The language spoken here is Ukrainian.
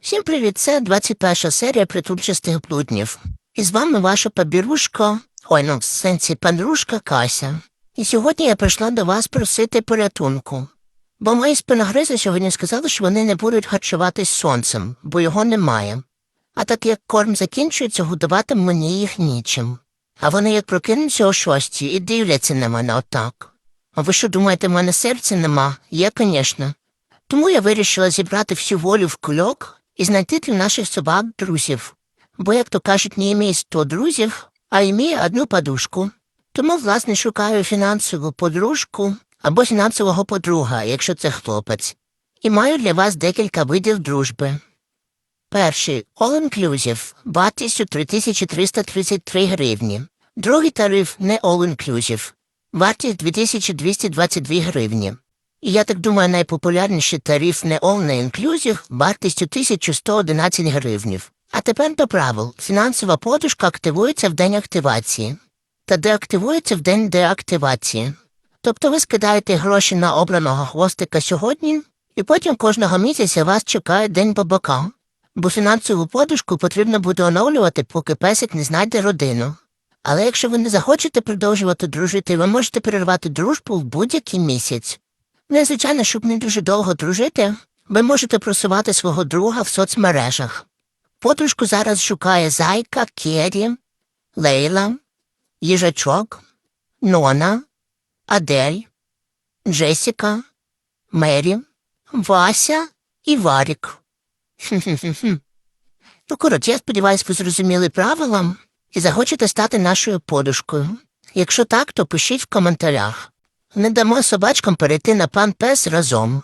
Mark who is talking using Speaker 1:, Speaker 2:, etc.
Speaker 1: Всім привіт, це 21 серія притульчастих блуднів. І з вами ваша побірушка, ой, ну, в сенсі подружка Кася. І сьогодні я прийшла до вас просити порятунку. Бо мої спиногризи сьогодні сказали, що вони не будуть харчуватись сонцем, бо його немає. А так як корм закінчується, годувати мені їх нічим. А вони як прокинуться о шостій і дивляться на мене отак. А ви що думаєте, в мене серця нема? Є, звісно. Тому я вирішила зібрати всю волю в кульок і знайти для наших собак друзів. Бо, як то кажуть, не імеє сто друзів, а імеє одну подушку. Тому, власне, шукаю фінансову подружку або фінансового подруга, якщо це хлопець. І маю для вас декілька видів дружби. Перший All Inclusive вартістю 3333 гривні. Другий тариф не All Inclusive, вартість 2222 гривні. Я так думаю, найпопулярніший тариф не All не Inclusive вартістю 1111 гривнів. А тепер до правил. Фінансова подушка активується в день активації та деактивується в день деактивації. Тобто ви скидаєте гроші на обраного хвостика сьогодні, і потім кожного місяця вас чекає день бабака. Бо фінансову подушку потрібно буде оновлювати, поки песик не знайде родину. Але якщо ви не захочете продовжувати дружити, ви можете перервати дружбу в будь-який місяць. Ну, звичайно, щоб не дуже довго дружити, ви можете просувати свого друга в соцмережах. Подружку зараз шукає Зайка, Кері, Лейла, Їжачок, Нона, Адель, Джесіка, Мері, Вася і Варік. Ну, коротше, я сподіваюся, ви зрозуміли правила і захочете стати нашою подушкою. Якщо так, то пишіть в коментарях. Не дамо собачкам перейти на пан пес разом.